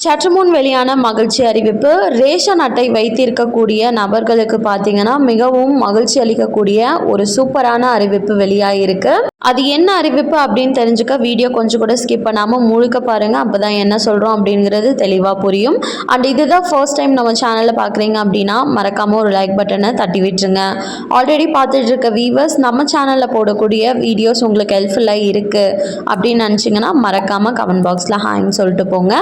சற்று முன் வெளியான மகிழ்ச்சி அறிவிப்பு ரேஷன் அட்டை வைத்திருக்கக்கூடிய நபர்களுக்கு பார்த்தீங்கன்னா மிகவும் மகிழ்ச்சி அளிக்கக்கூடிய ஒரு சூப்பரான அறிவிப்பு வெளியாகிருக்கு அது என்ன அறிவிப்பு அப்படின்னு தெரிஞ்சுக்க வீடியோ கொஞ்சம் கூட ஸ்கிப் பண்ணாமல் முழுக்க பாருங்கள் அப்போ தான் என்ன சொல்கிறோம் அப்படிங்கிறது தெளிவாக புரியும். அண்ட் இதுதான் ஃபர்ஸ்ட் டைம் நம்ம சேனலில் பார்க்குறீங்க அப்படின்னா மறக்காமல் ஒரு லைக் பட்டனை தட்டி விட்டுருங்க. ஆல்ரெடி பார்த்துட்டு இருக்க வியூவர்ஸ் நம்ம சேனலில் போடக்கூடிய வீடியோஸ் உங்களுக்கு ஹெல்ப்ஃபுல்லாக இருக்குது அப்படின்னு நினச்சிங்கன்னா மறக்காமல் கமெண்ட் பாக்ஸில் ஹாய்னு சொல்லிட்டு போங்க.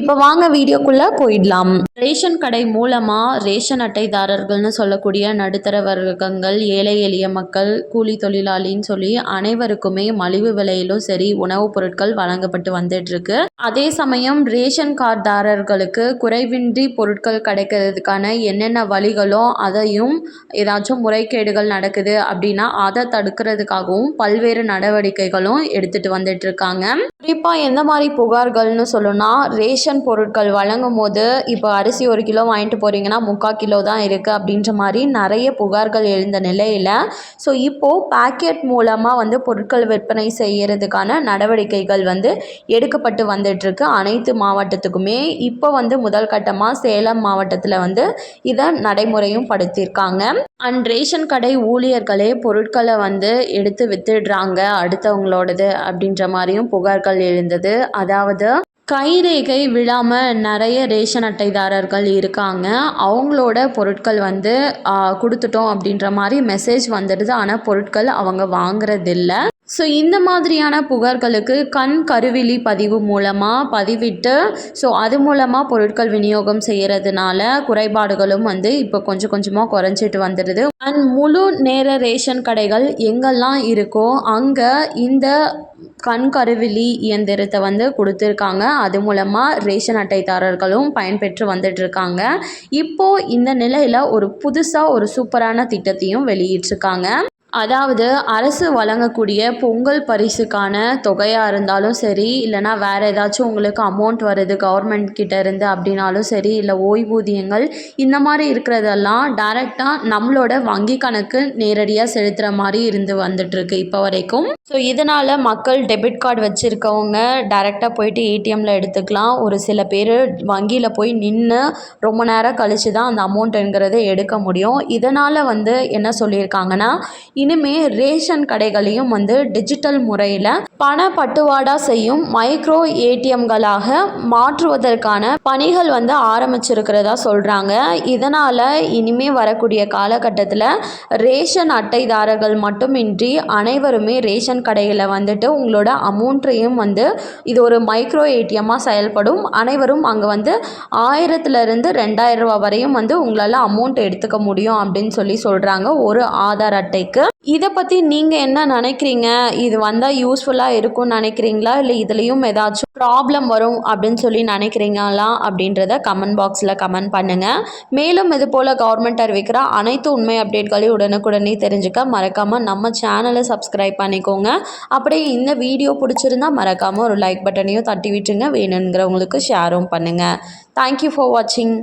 இப்போ வாங்க வீடியோக்குள்ளே போயிடலாம். ரேஷன் கடை மூலமாக ரேஷன் அட்டைதாரர்கள்னு சொல்லக்கூடிய நடுத்தர வர்க்கங்கள் ஏழை எளிய மக்கள் கூலி தொழிலாளின்னு சொல்லி அனைவரும் அனைவருக்குமே மலிவு விலையிலும் சரி உணவுப் பொருட்கள் வழங்கப்பட்டு வந்துட்டு இருக்கு அதே சமயம் ரேஷன் கார்டுதாரர்களுக்கு குறைவின்றி பொருட்கள் கிடைக்கிறதுக்கான என்னென்ன வழிகளோ அதையும் ஏதாச்சும் முறைகேடுகள் நடக்குது அப்படின்னா அதை தடுக்கிறதுக்காகவும் பல்வேறு நடவடிக்கைகளும் எடுத்துட்டு வந்துட்டு இருக்காங்க குறிப்பாக எந்த மாதிரி புகார்கள்னு சொல்லணும்னா ரேஷன் பொருட்கள் வழங்கும் போது இப்போ அரிசி ஒரு கிலோ வாங்கிட்டு போகிறீங்கன்னா முக்கால் கிலோ தான் இருக்குது அப்படின்ற மாதிரி நிறைய புகார்கள் எழுந்த நிலையில் ஸோ இப்போது பேக்கெட் மூலமாக வந்து பொருட்கள் விற்பனை செய்கிறதுக்கான நடவடிக்கைகள் வந்து எடுக்கப்பட்டு வந்துட்டுருக்கு. அனைத்து மாவட்டத்துக்குமே இப்போ வந்து முதல் கட்டமாக சேலம் மாவட்டத்தில் வந்து இதை நடைமுறையும் படுத்தியிருக்காங்க அண்ட் ரேஷன் கடை ஊழியர்களே பொருட்களை வந்து எடுத்து வித்துடுறாங்க அடுத்தவங்களோடது அப்படின்ற மாதிரியும் புகார்கள் எழுந்தது. அதாவது கைரேகை விழாமல் நிறைய ரேஷன் அட்டைதாரர்கள் இருக்காங்க. அவங்களோட பொருட்கள் வந்து கொடுத்துட்டோம் அப்படின்ற மாதிரி மெசேஜ் வந்துடுது. ஆனால் பொருட்கள் அவங்க வாங்குறதில்ல. ஸோ இந்த மாதிரியான புகார்களுக்கு கண் கருவிழி பதிவு மூலமாக பதிவிட்டு ஸோ அது மூலமாக பொருட்கள் விநியோகம் செய்கிறதுனால குறைபாடுகளும் வந்து இப்போ கொஞ்சம் கொஞ்சமாக குறைஞ்சிட்டு வந்துடுது. அண்ட் முழு நேர ரேஷன் கடைகள் எங்கெல்லாம் இருக்கோ அங்கே இந்த கண் கருவிழி இயந்திரத்தை வந்து கொடுத்துருக்காங்க. அது மூலமாக ரேஷன் அட்டைதாரர்களும் பயன்பெற்று வந்துட்டுருக்காங்க. இப்போது இந்த நிலையில் ஒரு புதுசாக ஒரு சூப்பரான திட்டத்தையும் வெளியிட்டிருக்காங்க. அதாவது அரசு வழங்கக்கூடிய பொங்கல் பரிசுக்கான தொகையாக இருந்தாலும் சரி இல்லைனா வேறு ஏதாச்சும் உங்களுக்கு அமௌண்ட் வருது கவர்மெண்ட் கிட்ட இருந்து அப்படின்னாலும் சரி இல்லை ஓய்வூதியங்கள் இந்த மாதிரி இருக்கிறதெல்லாம் டைரெக்டாக நம்மளோட வங்கி கணக்கு நேரடியாக செலுத்துகிற மாதிரி இருந்து வந்துட்டுருக்கு இப்போ வரைக்கும். ஸோ இதனால் மக்கள் டெபிட் கார்டு வச்சுருக்கவங்க டைரெக்டாக போயிட்டு ஏடிஎம்மில் எடுத்துக்கலாம். ஒரு சில பேர் வங்கியில் போய் நின்று ரொம்ப நேரம் கழித்து தான் அந்த அமௌண்ட்டுங்கிறத எடுக்க முடியும். இதனால் வந்து என்ன சொல்லியிருக்காங்கன்னா இனிமே ரேஷன் கடைகளையும் வந்து டிஜிட்டல் முறையில் பண பட்டுவாடா செய்யும் மைக்ரோ ஏடிஎம்களாக மாற்றுவதற்கான பணிகள் வந்து ஆரம்பிச்சிருக்கிறதா சொல்கிறாங்க இதனால் இனிமே வரக்கூடிய காலகட்டத்தில் ரேஷன் அட்டைதாரர்கள் மட்டுமின்றி அனைவருமே ரேஷன் கடையில் வந்துட்டு உங்களோட அமௌண்ட்டையும் வந்து இது ஒரு மைக்ரோ ஏடிஎம்மாக செயல்படும். அனைவரும் அங்கே வந்து ஆயிரத்துலேருந்து ரெண்டாயிரம் ரூபா வரையும் வந்து உங்களால் அமௌண்ட் எடுத்துக்க முடியும் அப்படின்னு சொல்லி சொல்கிறாங்க ஒரு ஆதார் அட்டைக்கு. இதை பற்றி நீங்கள் என்ன நினைக்கிறீங்க? இது வந்தால் யூஸ்ஃபுல்லாக இருக்கும்னு நினைக்கிறீங்களா? இல்லை இதுலேயும் ஏதாச்சும் ப்ராப்ளம் வரும் அப்படின்னு சொல்லி நினைக்கிறீங்களா? அப்படின்றத கமெண்ட் பாக்ஸில் கமெண்ட் பண்ணுங்கள் மேலும் இது போல் கவர்மெண்ட் அறிவிக்கிற அனைத்து உண்மை அப்டேட்களையும் உடனுக்குடனே தெரிஞ்சுக்க மறக்காமல் நம்ம சேனலை சப்ஸ்கிரைப் பண்ணிக்கோங்க. அப்படியே இந்த வீடியோ பிடிச்சிருந்தா மறக்காமல் ஒரு லைக் பட்டனையும் தட்டி விட்டுருங்க. வேணுங்கிறவங்களுக்கு ஷேரும் பண்ணுங்கள் தேங்க்யூ ஃபார் வாட்சிங்